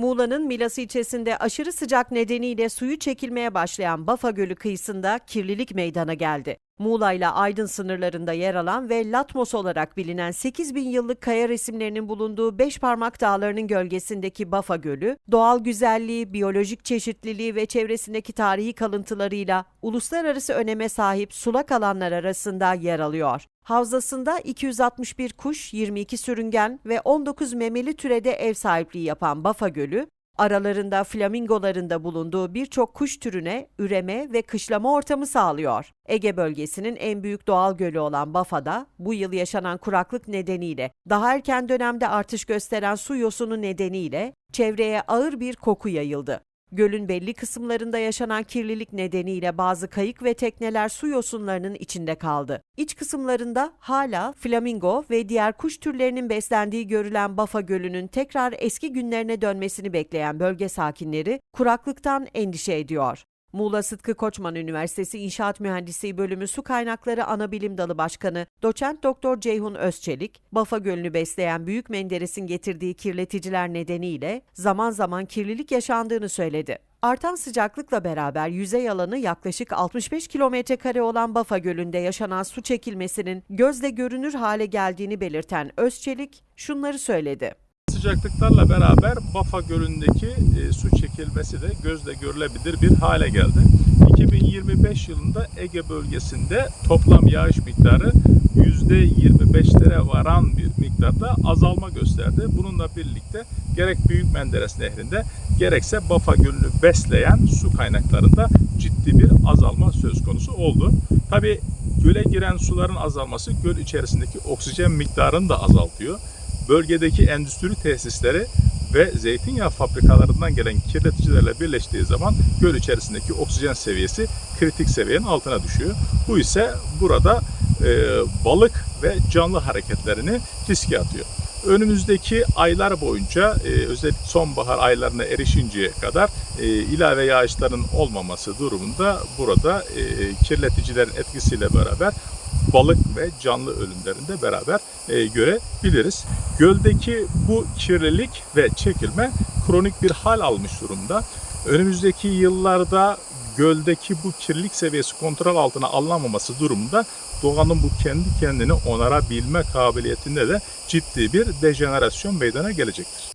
Muğla'nın Milas ilçesinde aşırı sıcak nedeniyle suyu çekilmeye başlayan Bafa Gölü kıyısında kirlilik meydana geldi. Muğla ile Aydın sınırlarında yer alan ve Latmos olarak bilinen 8 bin yıllık kaya resimlerinin bulunduğu Beşparmak Dağları'nın gölgesindeki Bafa Gölü, doğal güzelliği, biyolojik çeşitliliği ve çevresindeki tarihi kalıntılarıyla uluslararası öneme sahip sulak alanlar arasında yer alıyor. Havzasında 261 kuş, 22 sürüngen ve 19 memeli türede ev sahipliği yapan Bafa Gölü, aralarında flamingoların da bulunduğu birçok kuş türüne üreme ve kışlama ortamı sağlıyor. Ege bölgesinin en büyük doğal gölü olan Bafa'da bu yıl yaşanan kuraklık nedeniyle daha erken dönemde artış gösteren su yosunu nedeniyle çevreye ağır bir koku yayıldı. Gölün belli kısımlarında yaşanan kirlilik nedeniyle bazı kayık ve tekneler su yosunlarının içinde kaldı. İç kısımlarında hala flamingo ve diğer kuş türlerinin beslendiği görülen Bafa Gölü'nün tekrar eski günlerine dönmesini bekleyen bölge sakinleri kuraklıktan endişe ediyor. Muğla Sıtkı Koçman Üniversitesi İnşaat Mühendisliği Bölümü Su Kaynakları Anabilim Dalı Başkanı Doçent Doktor Ceyhun Özçelik, Bafa Gölü'nü besleyen Büyük Menderes'in getirdiği kirleticiler nedeniyle zaman zaman kirlilik yaşandığını söyledi. Artan sıcaklıkla beraber yüzey alanı yaklaşık 65 kilometre kare olan Bafa Gölü'nde yaşanan su çekilmesinin gözle görünür hale geldiğini belirten Özçelik şunları söyledi. Sıcaklıklarla beraber Bafa Gölü'ndeki e, su çekilmesi de gözle görülebilir bir hale geldi. 2025 yılında Ege bölgesinde toplam yağış miktarı %25'lere varan bir miktarda azalma gösterdi. Bununla birlikte gerek Büyük Menderes Nehri'nde gerekse Bafa Gölü'nü besleyen su kaynaklarında ciddi bir azalma söz konusu oldu. Tabi göle giren suların azalması göl içerisindeki oksijen miktarını da azaltıyor bölgedeki endüstri tesisleri ve zeytinyağı fabrikalarından gelen kirleticilerle birleştiği zaman göl içerisindeki oksijen seviyesi kritik seviyenin altına düşüyor. Bu ise burada e, balık ve canlı hareketlerini riske atıyor. Önümüzdeki aylar boyunca e, özellikle sonbahar aylarına erişinceye kadar e, ilave yağışların olmaması durumunda burada e, kirleticilerin etkisiyle beraber balık ve canlı ölümlerinde beraber e, görebiliriz. Göldeki bu kirlilik ve çekilme kronik bir hal almış durumda. Önümüzdeki yıllarda göldeki bu kirlilik seviyesi kontrol altına alınamaması durumunda doğanın bu kendi kendini onarabilme kabiliyetinde de ciddi bir dejenerasyon meydana gelecektir.